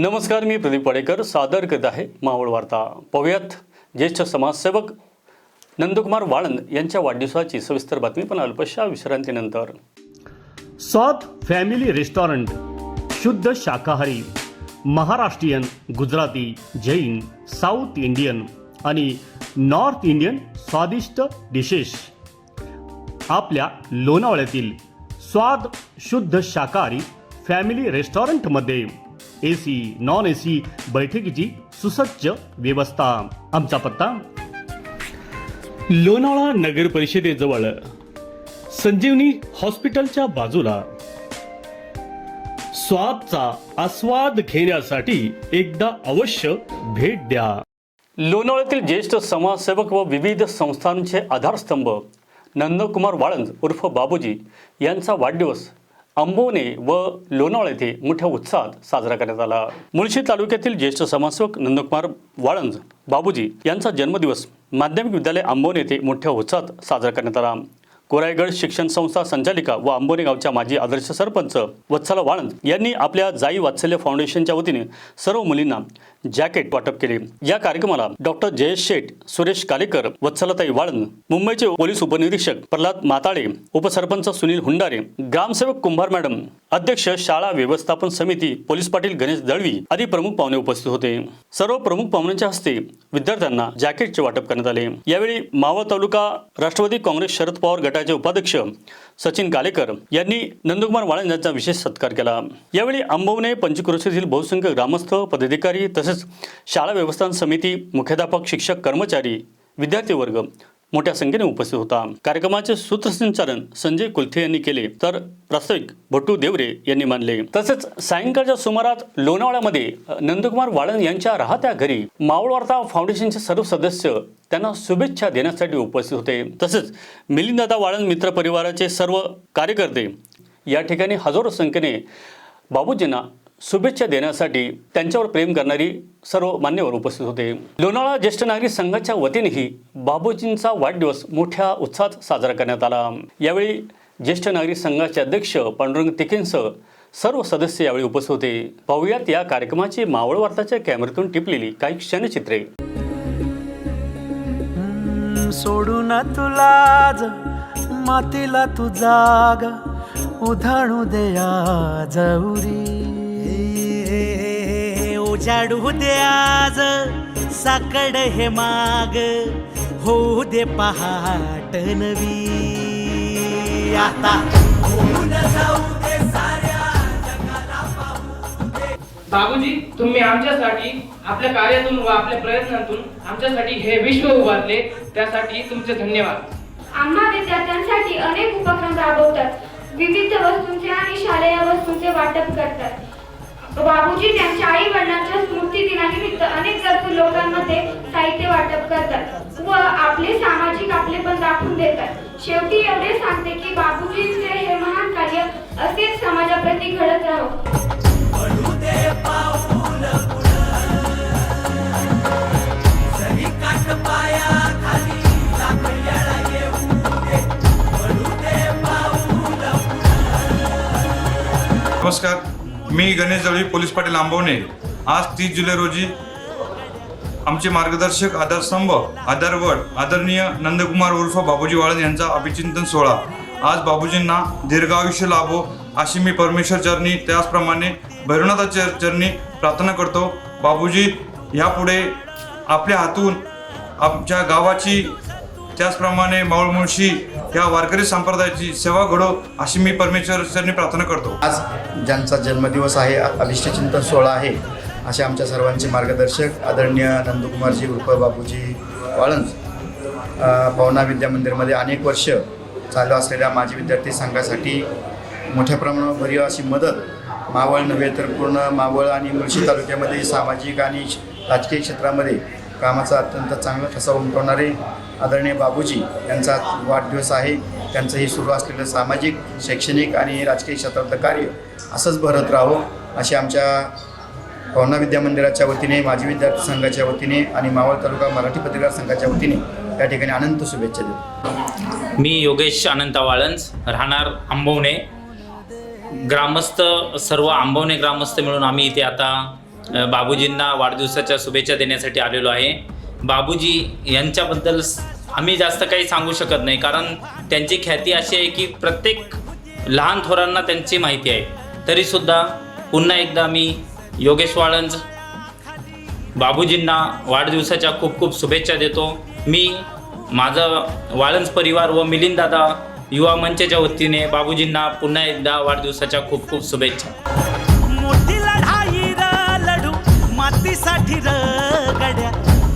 नमस्कार मी प्रदीप वाडेकर सादर करत आहे मावळ वार्ता. पाहूयात ज्येष्ठ समाजसेवक नंदकुमार वाळंद यांच्या वाढदिवसाची सविस्तर बातमी पण अल्पशा विश्रांतीनंतर. स्वाद फॅमिली रेस्टॉरंट शुद्ध शाकाहारी महाराष्ट्रीयन गुजराती जैन साऊथ इंडियन आणि नॉर्थ इंडियन स्वादिष्ट डिशेस आपल्या लोणावळ्यातील स्वाद शुद्ध शाकाहारी फॅमिली रेस्टॉरंटमध्ये. A C non A C बैठकीची सुसज्ज व्यवस्था. आमचा पत्ता? लोणावळा नगर परिषदेजवळ. संजीवनी हॉस्पिटलच्या बाजूला. स्वादचा आस्वाद घेण्यासाठी एकदा अवश्य भेट द्या. लोणावळ्यातील ज्येष्ठ समाजसेवक व विविध संस्थांचे आधारस्तंभ नंदकुमार वाळंज उर्फ बाबूजी यांचा वाढदिवस अंबोने व लोणावळ येथे मोठ्या उत्साहात साजरा करण्यात आला. मुळशी तालुक्यातील ज्येष्ठ समाजसेवक नंदकुमार वाळंज बाबूजी यांचा जन्मदिवस माध्यमिक विद्यालय आंबोने येथे मोठ्या उत्साहात साजरा करण्यात आला. कोरायगड शिक्षण संस्था संचालिका व आंबोने गावच्या माजी आदर्श सरपंच वत्सला वाळंद यांनी आपल्या जाई वात्सल्य फाउंडेशनच्या वतीने सर्व मुलींना जॅकेट वाटप केले. या कार्यक्रमाला डॉक्टर जयेश शेठ सुरेश कालेकर वत्सलताई वाळंद मुंबईचे पोलीस उपनिरीक्षक प्रल्हाद माताळे उपसरपंच सुनील हुंडारे ग्रामसेवक कुंभार मॅडम अध्यक्ष शाळा व्यवस्थापन समिती पोलीस पाटील गणेश दळवी आदी प्रमुख पाहुणे उपस्थित होते. सर्व प्रमुख पाहुण्यांच्या हस्ते विद्यार्थ्यांना जॅकेटचे वाटप करण्यात आले. यावेळी मावळ तालुका राष्ट्रवादी काँग्रेस शरद पवार गटाचे उपाध्यक्ष सचिन कालेकर यांनी नंदकुमार वाळंज यांचा विशेष सत्कार केला. यावेळी आंबवणे पंचक्रोशीतील बहुसंख्य ग्रामस्थ पदाधिकारी तसेच शाळा व्यवस्थापन समिती मुख्याध्यापक शिक्षक कर्मचारी विद्यार्थी वर्ग मोठ्या संख्येने उपस्थित होता. कार्यक्रमाचे सूत्रसंचालन संजय कुलथे यांनी केले तर प्रास्ताविक भट्टू देवरे यांनी मानले. तसेच सायंकाळच्या सुमारात लोणावळ्यामध्ये नंदकुमार वाळन यांच्या राहत्या घरी मावळवार्ता फाउंडेशनचे सर्व सदस्य त्यांना शुभेच्छा देण्यासाठी उपस्थित होते. तसेच मिलिंदादा वाळन मित्र परिवाराचे सर्व कार्यकर्ते या ठिकाणी हजारो संख्येने बाबूजींना शुभेच्छा देण्यासाठी त्यांच्यावर प्रेम करणारी सर्व मान्यवर उपस्थित होते. लोणावळा ज्येष्ठ नागरिक संघाच्या वतीनेही बाबूजींचा वाढदिवस मोठ्या उत्साहात साजरा करण्यात आला. यावेळी ज्येष्ठ नागरिक संघाचे अध्यक्ष पांडुरंग तिकेंसह सर्व सदस्य यावेळी उपस्थित होते. पाहुयात या कार्यक्रमाची मावळ वार्ताच्या कॅमेऱ्यातून टिपलेली काही क्षणचित्रे. सोडू ना तुला मातीला तू जाग उधाणू दे आज उजाडू दे आज. साकड हे माग. होऊ दे पहाट नवी. आता बाबूजी तुम्ही आमच्यासाठी आपल्या कार्यातून व आपल्या प्रयत्नातून आमच्यासाठी हे विश्व उभारले. त्यासाठी तुमचे धन्यवाद. आम्हा विद्यार्थ्यांसाठी अनेक उपक्रम राबवतात. विविध वस्तूंचे आणि शालेय वस्तूंचे वाटप करतात. बाबूजी त्यांच्या आई वडिलांच्या स्मृती दिनानिमित्त अनेक गरजू लोकांमध्ये साहित्य वाटप करतात व आपले सामाजिक आपले पण दाखवून देतात. शेवटी एवढे सांगते की बाबूजींचे हे महान कार्य असेच समाजाप्रती घडत राहो. नमस्कार. मी गणेश जळवी पोलीस पाटील आंबवणे. आज तीस जुलै रोजी आमचे मार्गदर्शक आधारस्तंभ आधारवड आदरणीय नंदकुमार उर्फ बाबूजी वाळद यांचा अभिचिंतन सोहळा. आज बाबूजींना दीर्घायुष्य लाभो अशी मी परमेश्वर चरणी त्याचप्रमाणे भैरवनाथा चरणी प्रार्थना करतो. बाबूजी ह्यापुढे आपल्या हातून आमच्या गावाची त्याचप्रमाणे मावळ या वारकरी संप्रदायाची सेवा घडो अशी मी परमेश्वर प्रार्थना करतो. आज ज्यांचा जन्मदिवस आहे अभिष्ट चिंतन सोहळा आहे असे आमच्या सर्वांचे मार्गदर्शक आदरणीय नंदकुमारजी उर्फ बाबूजी वाळंज पवना विद्या मंदिरमध्ये अनेक वर्ष चालू असलेल्या माजी विद्यार्थी संघासाठी मोठ्या प्रमाणावर भरीव अशी मदत मावळ नव्हे तर पूर्ण मावळ आणि मुळशी तालुक्यामध्ये सामाजिक आणि राजकीय क्षेत्रामध्ये कामाचा अत्यंत चांगला ठसा उमटवणारे आदरणीय बाबूजी यांचा वाढदिवस आहे. त्यांचं हे सुरू असलेलं सामाजिक शैक्षणिक आणि राजकीय क्षेत्रातलं कार्य असंच भरत राहो अशी आमच्या भावना विद्या मंदिराच्या वतीने माजी विद्यार्थी संघाच्या वतीने आणि मावळ तालुका मराठी पत्रकार संघाच्या वतीने त्या ठिकाणी अनंत शुभेच्छा देतो. मी योगेश अनंत वाळंज राहणार आंबवणे. ग्रामस्थ सर्व आंबवणे ग्रामस्थ मिळून आम्ही इथे आता बाबूजींना वाढदिवसाच्या शुभेच्छा देण्यासाठी आलेलो आहे. बाबूजी यांच्याबद्दल स- आम्ही जास्त काही सांगू शकत नाही. कारण त्यांची ख्याती अशी आहे की प्रत्येक लहान थोरांना त्यांची माहिती आहे. तरीसुद्धा पुन्हा एकदा मी योगेश वाळंज बाबूजींना वाढदिवसाच्या खूप खूप शुभेच्छा देतो. मी माझं वाळंज परिवार व मिलिंददादा युवा मंचच्या वतीने बाबूजींना पुन्हा एकदा वाढदिवसाच्या खूप खूप शुभेच्छा. मोठी लढाई लढू मातीसाठी रगड्या